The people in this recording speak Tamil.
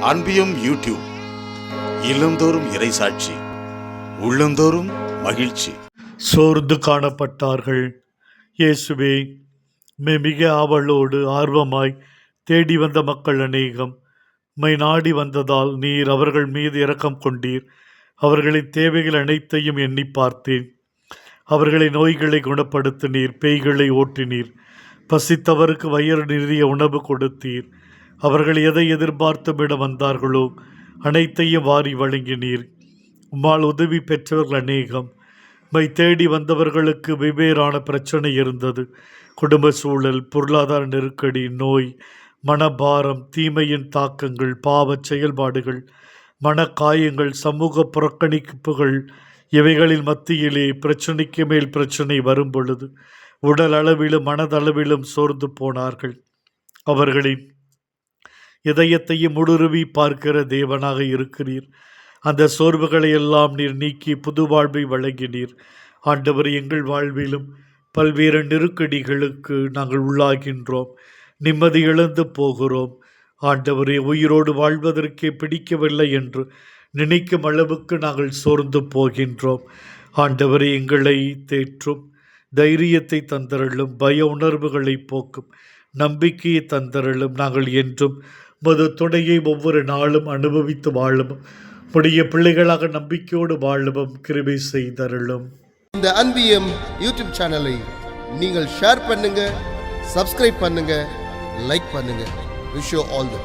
அன்பியும் யூடியூப் இல்லந்தோறும் இறைசாட்சி உள்ளந்தோறும் மகிழ்ச்சி. சோர்ந்து காணப்பட்டார்கள். இயேசுவே மே மிக ஆவலோடு ஆர்வமாய் தேடி வந்த மக்கள் அநேகம். மை நாடி வந்ததால் நீர் அவர்கள் மீது இரக்கம் கொண்டீர். அவர்களின் தேவைகள் அனைத்தையும் எண்ணி பார்த்தேன். அவர்களை நோய்களை குணப்படுத்தினீர் பேய்களை ஓட்டினீர். பசித்தவருக்கு வயிறு நிறைய உணவு கொடுத்தீர். அவர்கள் எதை எதிர்பார்த்துமிட வந்தார்களோ அனைத்தையும் வாரி வழங்கினீர் உம்மால் உதவி பெற்றவர்கள் அநேகம். மை தேடி வந்தவர்களுக்கு வெவ்வேறான பிரச்சனை இருந்தது. குடும்ப சூழல் பொருளாதார நெருக்கடி நோய் மனபாரம் தீமையின் தாக்கங்கள் பாவச் செயல்பாடுகள் மனக்காயங்கள் சமூக புறக்கணிப்புகள் இவைகளின் மத்தியிலே பிரச்சனைக்கு மேல் பிரச்சனை வரும் பொழுது உடல் அளவிலும் மனதளவிலும் சோர்ந்து போனார்கள். அவர்களின் இதயத்தையும் முடுருவி பார்க்கிற தேவனாக இருக்கிறீர். அந்த சோர்வுகளை எல்லாம் நீர் நீக்கி புது வாழ்வை வழங்கினீர். ஆண்டவர் எங்கள் வாழ்விலும் பல்வேறு நெருக்கடிகளுக்கு நாங்கள் உள்ளாகின்றோம். நிம்மதி இழந்து போகிறோம். ஆண்டவரே உயிரோடு வாழ்வதற்கே பிடிக்கவில்லை என்று நினைக்கும் அளவுக்கு நாங்கள் சோர்ந்து போகின்றோம். ஆண்டவரே எங்களை தேற்றும். தைரியத்தை தந்தரலும் பய உணர்வுகளை போக்கும். நம்பிக்கையை தந்தரலும் நாங்கள் என்றும் மது துணையை ஒவ்வொரு நாளும் அனுபவித்து வாழும் உடைய பிள்ளைகளாக நம்பிக்கையோடு வாழவும் கிருபை செய்தருளும். இந்த அன்பியம் யூடியூப் சேனலை நீங்கள் ஷேர் பண்ணுங்க சப்ஸ்கிரைப் பண்ணுங்க லைக் பண்ணுங்க. Wish all the